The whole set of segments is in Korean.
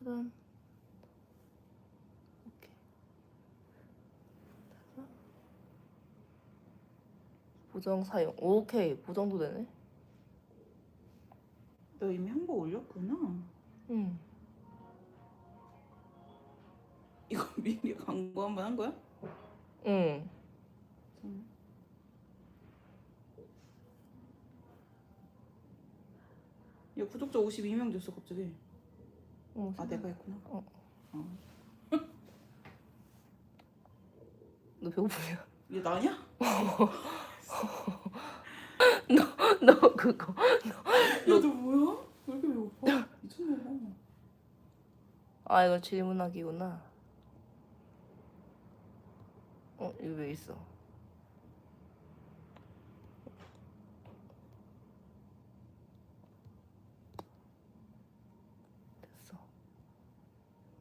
차단. 오케이. 보정 사용. 오케이. 보정도 되네. 너 이미 한번 올렸구나. 응. 이거 미리 광고 한 번 한 거야? 응. 야 구독자 52명 됐어 갑자기. 어, 아 내가 했구나. 어. 어. 너 배고프냐? 얘 나냐? 너 그거. 야너 뭐야? 왜 이렇게 배고파? 미쳤나 아 이거 질문하기구나. 어 이거 왜 있어?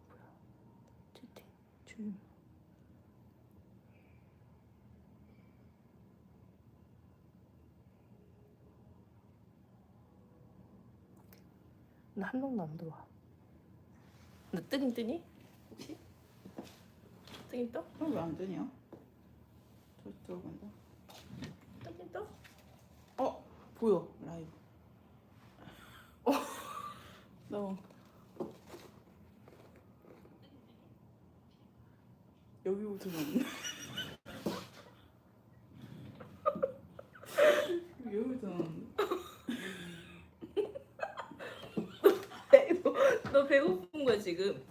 뭐야? 채팅 줄. 나한 명도 안 들어와. 너 뜨긴 뜨니? 혹시? 뜨긴 떠? 왜안 되냐? 다시 들어간다. 뜨긴 떠? 어 보여 라이브. 어. 나 나왔네. 너, 너 배고픈 거야 지금?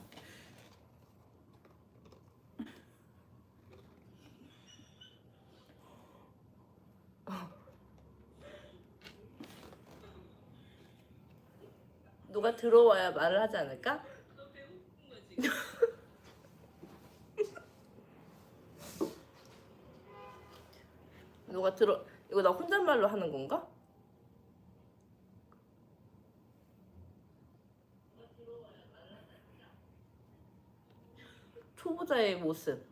누가 들어와야 말을 하지 않을까? 누가 들어 이거 나 혼잣말로 하는 건가? 초보자의 모습.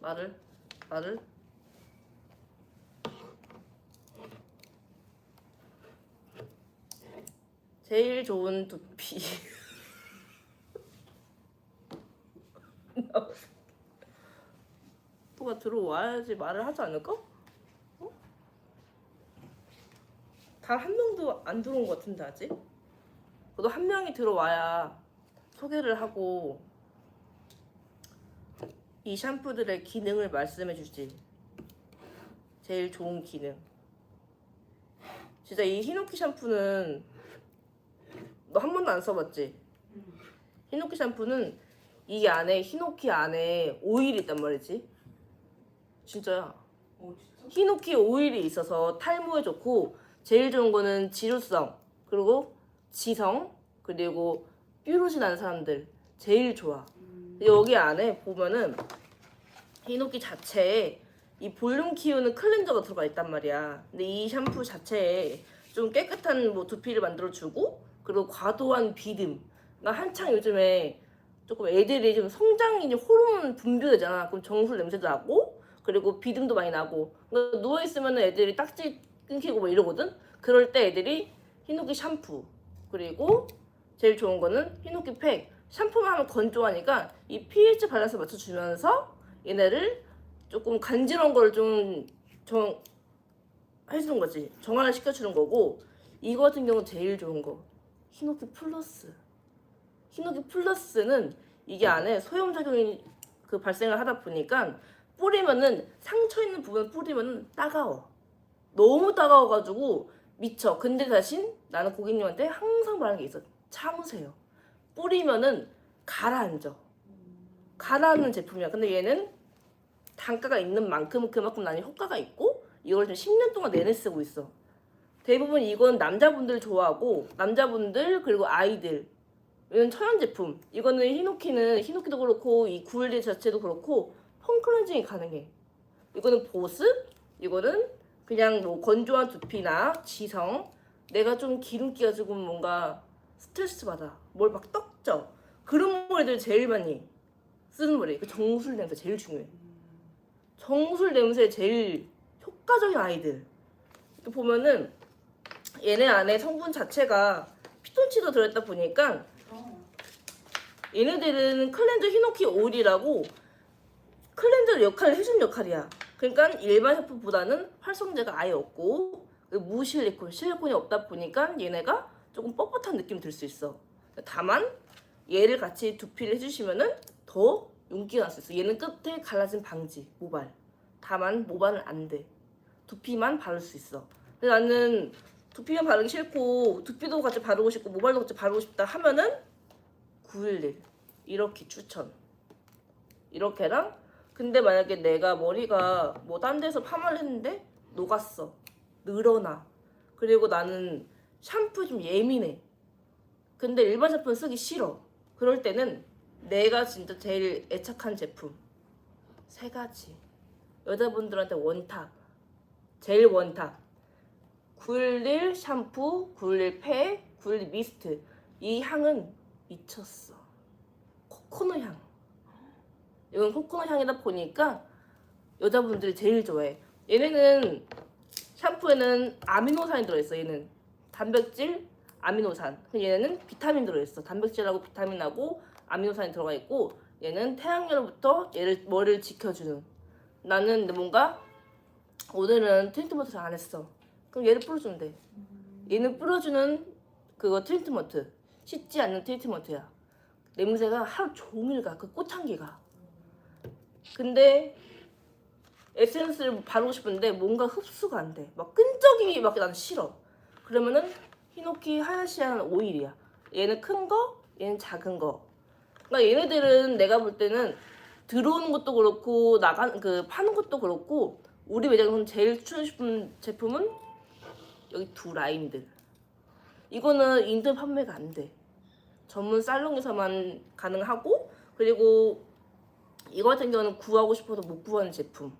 말을 말을 제일 좋은 두피. 누가 들어와야지 말을 하지 않을까? 어? 단한 명도 안 들어온 것 같은데 아직? 그래도 한 명이 들어와야 소개를 하고 이 샴푸들의 기능을 말씀해 주지. 제일 좋은 기능. 진짜 이 히노키 샴푸는 너 한 번도 안 써봤지? 히노키 샴푸는 이 안에 히노키 안에 오일이 있단 말이지. 진짜야. 어 진짜? 히노키 오일이 있어서 탈모에 좋고 제일 좋은 거는 지루성 그리고 지성 그리고 뾰루지 나는 사람들 제일 좋아 여기 안에 보면은 히노키 자체에 이 볼륨 키우는 클렌저가 들어가 있단 말이야 근데 이 샴푸 자체에 좀 깨끗한 뭐 두피를 만들어 주고 그리고 과도한 비듬 나 한창 요즘에 조금 애들이 좀 성장이 호르몬 분비되잖아. 그럼 정술 냄새도 나고 그리고 비듬도 많이 나고. 그러니까 누워 있으면 애들이 딱지 끊기고 뭐 이러거든. 그럴 때 애들이 히노키 샴푸 그리고 제일 좋은 거는 히노키 팩. 샴푸만 하면 건조하니까 이 pH 밸런스 맞춰주면서 얘네를 조금 간지러운 걸 좀 정 해주는 거지. 정화를 시켜주는 거고. 이거 같은 경우는 제일 좋은 거. 히노키 플러스 히노키 플러스는 이게 안에 소염 작용이 그 발생을 하다 보니까 뿌리면은 상처 있는 부분 뿌리면은 따가워. 너무 따가워가지고 미쳐. 근데 대신 나는 고객님한테 항상 말하는 게 있어. 참으세요. 뿌리면은 가라앉아. 가라앉는 제품이야. 근데 얘는 단가가 있는 만큼 그만큼 나는 효과가 있고 이걸 지금 10년 동안 내내 쓰고 있어. 대부분 이건 남자분들 좋아하고 남자분들 그리고 아이들 이건 천연 제품. 이거는 히노키는 히노키도 그렇고 이 구울리 자체도 그렇고 폼 클렌징이 가능해. 이거는 보습, 이거는 그냥 뭐 건조한 두피나 지성. 내가 좀 기름기가 조금 뭔가 스트레스 받아. 뭘 막 떡져. 그런 머리들 제일 많이 쓰는 머리. 그 정술 냄새 제일 중요해. 정술 냄새 제일 효과적인 아이들. 보면은 얘네 안에 성분 자체가 피톤치드 들어있다 보니까 얘네들은 클렌저 히노키 오일이라고 클렌저 역할을 해준 역할이야. 그러니까 일반 샴푸보다는 활성제가 아예 없고 그 무실리콘, 실리콘이 없다 보니까 얘네가 조금 뻣뻣한 느낌 들수 있어. 다만 얘를 같이 두피를 해주시면은 더 윤기가 날 수 있어. 얘는 끝에 갈라진 방지, 모발. 다만 모발은 안 돼. 두피만 바를 수 있어. 근데 나는 두피만 바르기 싫고 두피도 같이 바르고 싶고 모발도 같이 바르고 싶다 하면은 911 이렇게 추천. 이렇게랑 근데 만약에 내가 머리가 뭐 딴 데서 파마를 했는데 녹았어. 늘어나. 그리고 나는 샴푸 좀 예민해. 근데 일반 샴푸는 쓰기 싫어. 그럴 때는 내가 진짜 제일 애착한 제품 세 가지. 여자분들한테 원탑. 제일 원탑. 911 샴푸, 911 폐, 911 미스트. 이 향은 미쳤어. 코코넛 향. 이건 코코넛 향이다 보니까 여자분들이 제일 좋아해. 얘네는 샴푸에는 아미노산이 들어있어. 얘는 단백질, 아미노산. 얘네는 비타민 들어있어. 단백질하고 비타민하고 아미노산이 들어가 있고 얘는 태양열로부터 얘를 머리를 지켜주는. 나는 뭔가 오늘은 트리트먼트 잘안 했어. 그럼 얘를 뿌려주면 돼. 얘는 뿌려주는 그거 트리트먼트. 씻지 않는 트리트먼트야. 냄새가 하루 종일 가. 그 꽃향기가. 근데 에센스를 바르고 싶은데 뭔가 흡수가 안 돼. 막 끈적임이 막 나는 싫어. 그러면은 히노키 하야시아는 오일이야. 얘는 큰 거, 얘는 작은 거. 그러니까 얘네들은 내가 볼 때는 들어오는 것도 그렇고 나간 그 파는 것도 그렇고 우리 매장에서 제일 추천하고 싶은 제품은 여기 두 라인들. 이거는 인터넷 판매가 안 돼. 전문 살롱에서만 가능하고 그리고 이거 같은 경우는 구하고 싶어도 못 구하는 제품.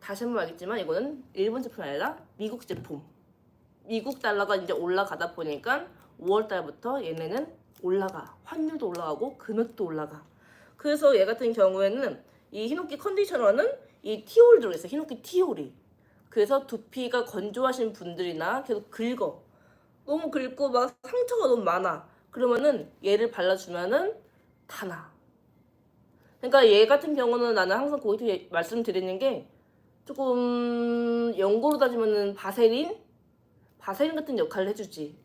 다시 한번 알겠지만 이거는 일본 제품이 아니라 미국 제품. 미국 달러가 이제 올라가다 보니까 5월 달부터 얘네는 올라가. 환율도 올라가고 금액도 올라가. 그래서 얘 같은 경우에는 이 히노키 컨디셔너는 이 티올이 들어있어. 히노키 티올이. 그래서 두피가 건조하신 분들이나 계속 긁어. 너무 긁고 막 상처가 너무 많아. 그러면은 얘를 발라주면은 다 나. 그러니까 얘 같은 경우는 나는 항상 거기서 말씀드리는 게 조금 연고로 따지면은 바세린? 바세린 같은 역할을 해주지.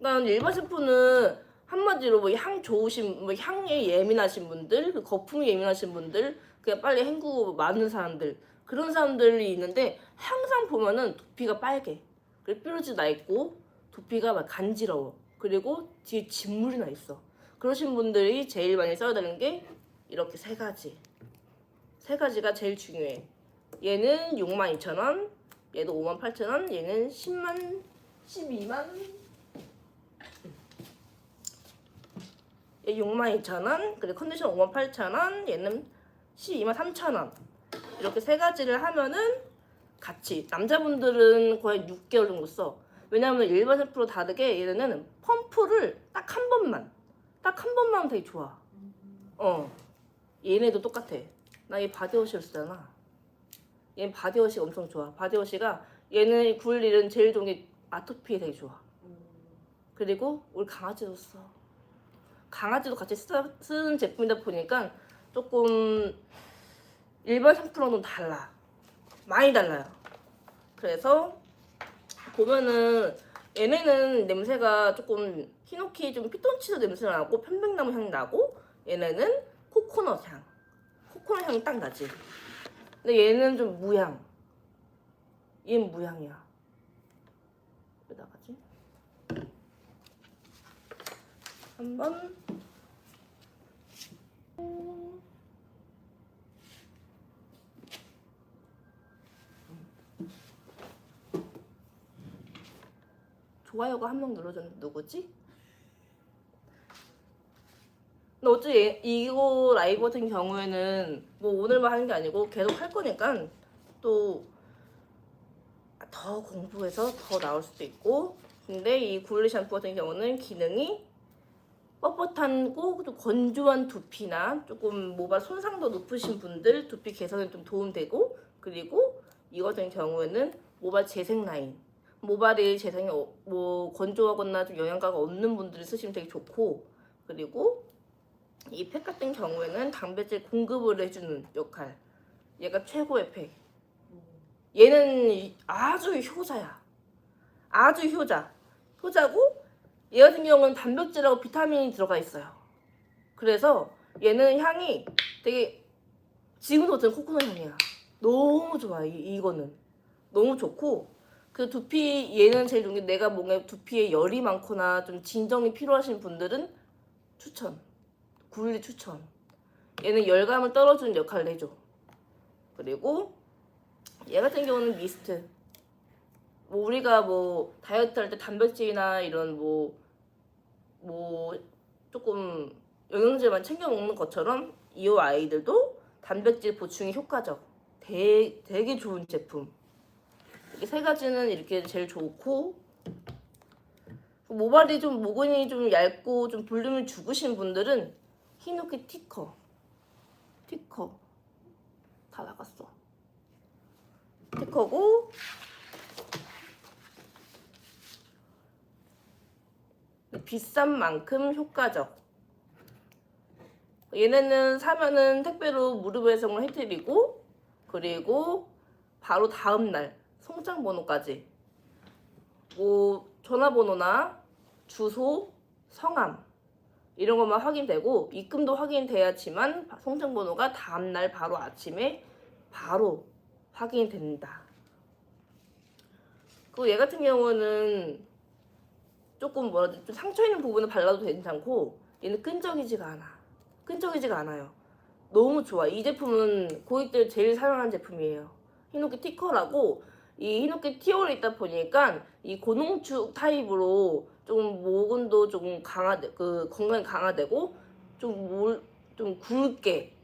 난 일반 샴푸는 한마디로 뭐 향 좋으신, 뭐 향에 예민하신 분들, 그 거품에 예민하신 분들, 그냥 빨리 헹구고 많은 사람들 그런 사람들이 있는데 항상 보면은 두피가 빨개. 그리고 뾰루지 나 있고 두피가 막 간지러워. 그리고 뒤에 진물이 나 있어. 그러신 분들이 제일 많이 써야 되는 게 이렇게 세 가지. 세 가지가 제일 중요해. 얘는 62,000원, 얘도 58,000원, 얘는 10만, 12만, 얘 62,000원, 그리고 컨디션 58,000원, 얘는 12만 3,000원. 이렇게 세 가지를 하면은 같이 남자분들은 거의 6개월 정도 써. 왜냐하면 일반 샴푸로 다르게 얘네는 펌프를 딱 한 번만, 딱 한 번만 되게 좋아. 어. 얘네도 똑같아. 나 얘 바디워시를 쓰잖아. 얘는 바디워시가 엄청 좋아. 바디워시가 얘는 구울 일은 제일 좋은 게 아토피에 되게 좋아. 그리고 우리 강아지도 써. 강아지도 같이 쓰, 쓰는 제품이다 보니까 조금 일반 샴푸랑은 달라. 많이 달라요. 그래서 보면은 얘네는 냄새가 조금 히노키 좀 피톤치드 냄새 나고 편백나무 향이 나고 얘네는 코코넛 향. 코코넛 향이 딱 나지. 근데 얘는 좀 무향. 얘는 무향이야. 왜 나가지? 한번 좋아요가 한 명 눌러줬는데 누구지? 근데 얘- 이거 라이브 같은 경우에는 뭐 오늘만 하는 게 아니고 계속 할 거니까 또 더 공부해서 더 나올 수도 있고. 근데 이 굴리 샴푸 같은 경우는 기능이 뻣뻣하고 좀 건조한 두피나 조금 모발 손상도 높으신 분들 두피 개선에 좀 도움되고. 그리고 이 같은 경우에는 모발 재생 라인 모발이 재생이 어- 뭐 건조하거나 좀 영양가가 없는 분들이 쓰시면 되게 좋고 그리고 이 팩 같은 경우에는 단백질 공급을 해주는 역할. 얘가 최고의 팩. 얘는 이- 아주 효자야. 아주 효자. 효자고 얘 같은 경우는 단백질하고 비타민이 들어가 있어요. 그래서 얘는 향이 되게 지금도 같은 코코넛 향이야. 너무 좋아 이, 이거는. 너무 좋고 그 두피 얘는 제일 좋은 게 내가 뭔가 두피에 열이 많거나 좀 진정이 필요하신 분들은 추천. 굴리 추천. 얘는 열감을 떨어주는 역할을 해줘. 그리고 얘 같은 경우는 미스트. 뭐 우리가 뭐 다이어트 할 때 단백질이나 이런 뭐뭐 조금 영양제만 챙겨 먹는 것처럼 이 아이들도 단백질 보충이 효과적. 되, 되게 좋은 제품 세 가지는 이렇게 제일 좋고 모발이 좀 모근이 좀 얇고 좀 볼륨이 죽으신 분들은 히노키 티커 티커 다 나갔어. 티커고 비싼 만큼 효과적. 얘네는 사면은 택배로 무료 배송을 해드리고 그리고 바로 다음 날 송장 번호까지 뭐 전화번호나 주소, 성함 이런 것만 확인되고 입금도 확인돼야지만 송장 번호가 다음 날 바로 아침에 바로 확인이 됩니다. 그리고 얘 같은 경우는 조금 뭐라 해야 되지? 좀 상처 있는 부분을 발라도 괜찮고 얘는 끈적이지가 않아. 끈적이지가 않아요. 너무 좋아. 이 제품은 고객들 제일 사랑하는 제품이에요. 히노키 티커라고 이 히노키 티올이 있다 보니까 이 고농축 타입으로 좀 모근도 조금 강화돼 그 건강이 강화되고 좀몰좀 굵게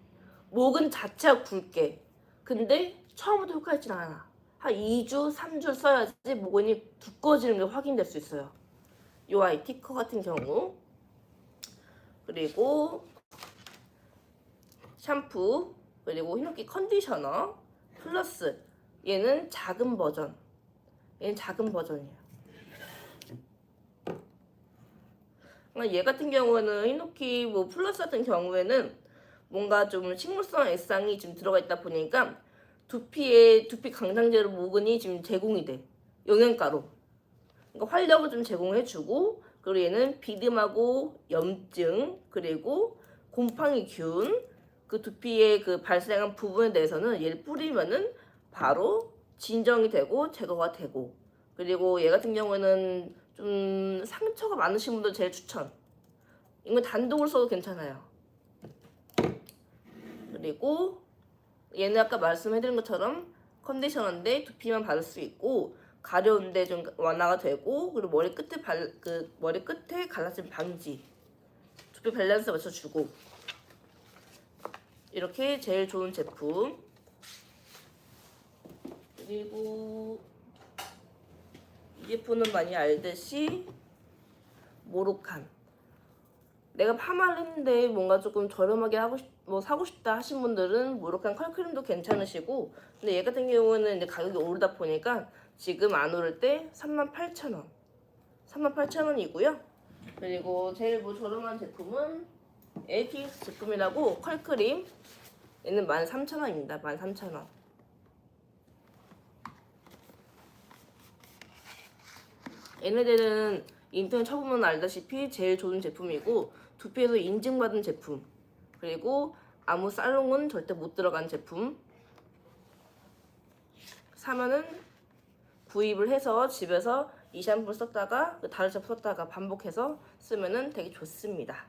목은 자체가 굵게. 근데 처음부터 효과 있진 않아. 한 2주 3주 써야지 모근이 두꺼워지는 게 확인될 수 있어요. 요 아이 티커 같은 경우. 그리고 샴푸 그리고 히노키 컨디셔너 플러스 얘는 작은 버전. 얘는 작은 버전이에요 그러니까 얘 같은 경우에는 히노키 뭐 플러스 같은 경우에는 뭔가 좀 식물성 액상이 좀 들어가 있다 보니까 두피에 두피 강장제로 모근이 지금 제공이 돼. 영양가로. 그러니까 활력을 좀 제공해주고 그리고 얘는 비듬하고 염증 그리고 곰팡이균 그 두피에 그 발생한 부분에 대해서는 얘를 뿌리면은 바로 진정이 되고 제거가 되고. 그리고 얘 같은 경우에는 좀 상처가 많으신 분들 제일 추천. 이거 단독으로 써도 괜찮아요. 그리고 얘는 아까 말씀해드린 것처럼 컨디셔너인데 두피만 바를 수 있고 가려운데 좀 완화가 되고 그리고 머리 끝에 발 그 머리 끝에 갈라짐 방지 두피 밸런스 맞춰주고. 이렇게 제일 좋은 제품 그리고 이 제품은 많이 알듯이 모로칸. 내가 파마를 했는데 뭔가 조금 저렴하게 하고 싶, 뭐 사고 싶다 하신 분들은 모로칸 컬크림도 괜찮으시고 근데 얘 같은 경우는 이제 가격이 오르다 보니까 지금 안 오를 때 38,000원. 38,000원이고요. 그리고 제일 뭐 저렴한 제품은 ATX 제품이라고 컬크림. 얘는 13,000원입니다. 13,000원 얘네들은 인터넷 쳐보면 알다시피 제일 좋은 제품이고 두피에서 인증받은 제품 그리고 아무 살롱은 절대 못 들어간 제품 사면은 구입을 해서 집에서 이 샴푸를 썼다가 그 다른 샴푸 썼다가 반복해서 쓰면은 되게 좋습니다.